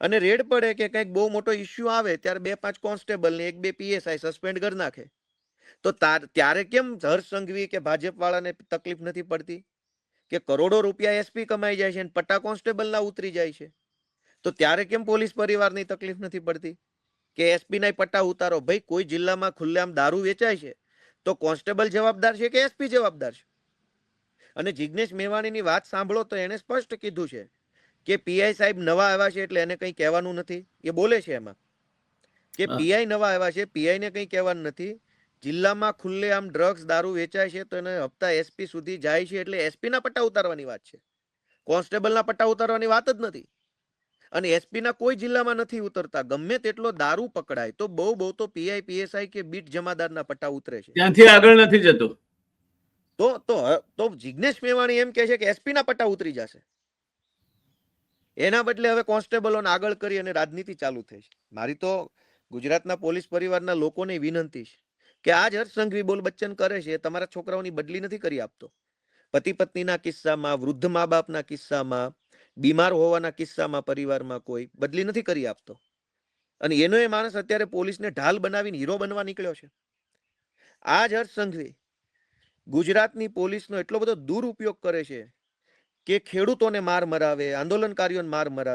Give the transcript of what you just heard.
અને રેડ પડે કે કંઈક બહુ મોટો ઇસ્યુ આવે, ત્યારે બે પાંચ કોન્સ્ટેબલને એક બે પીએસઆઈ સસ્પેન્ડ કરી નાખે. તો ત્યારે કેમ હર્ષ સંઘવી કે ભાજપવાળાને તકલીફ નથી પડતી? કે કરોડો રૂપિયા એસપી કમાઈ જાય છે અને પટ્ટા કોન્સ્ટેબલના ઉતરી જાય છે. તો ત્યારે કેમ પોલીસ પરિવારની તકલીફ નથી પડતી? કે એસપીના પટ્ટા ઉતારો. ભાઈ, કોઈ જિલ્લામાં ખુલ્લેઆમ દારૂ વેચાય છે? તો કોન્સ્ટેબલ જવાબદાર છે કે એસપી જવાબદાર છે? અને જિજ્ઞેશ મેવાણીની વાત સાંભળો તો એણે સ્પષ્ટ કીધું છે કે પીઆઈ સાહેબ નવા આવ્યા છે એટલે એને કંઈ કહેવાનું નથી? એ બોલે છે એમાં. કે પીઆઈ નવા આવ્યા છે પીઆઈ ને કંઈ કહેવાનું નથી? જિલ્લામાં ખુલ્લે આમ ડ્રગ્સ દારૂ વેચાય છે તો એને હપ્તા એસપી સુધી જાય છે એટલે એસપી ના પટ્ટા ઉતારવાની વાત છે. કોન્સ્ટેબલ ના પટ્ટા ઉતારવાની વાત જ નથી. અને એસપી ના કોઈ જિલ્લામાં નથી ઉતરતા. ગમે તેટલો દારૂ પકડાય તો બહુ બહુ તો પીઆઈ પીએસઆઈ કે બીટ જમાદાર ના પટ્ટા ઉતરે છે. ત્યાંથી આગળ નથી જતો. તો તો તો જિગ્નેશ મેવાણી એમ કહે છે કે એસપી ના પટ્ટા ઉતરી જશે. એના બદલે હવે કોન્સ્ટેબલોને આગળ કરી અને રાજનીતિ ચાલુ થઈ છે. મારી તો ગુજરાતના પોલીસ પરિવારના લોકોને વિનંતી છે કે આ જ હર્ષસંઘવી બોલ બચ્ચન કરે છે તમારા છોકરાઓની બદલી નથી કરી આપતો. પતિ પત્નીના કિસ્સામાં, વૃદ્ધ મા બાપના કિસ્સામાં, બીમાર હોવાના કિસ્સામાં પરિવારમાં કોઈ બદલી નથી કરી આપતો. અને એનો એ માણસ અત્યારે પોલીસને ઢાલ બનાવીને હીરો બનવા નીકળ્યો છે. આ જ હર્ષ સંઘવી ગુજરાતની પોલીસનો એટલો બધો દુરુપયોગ કરે છે કે ખેડૂતોને માર મરાવે આંદોલનકારીઓને માર મરાવે.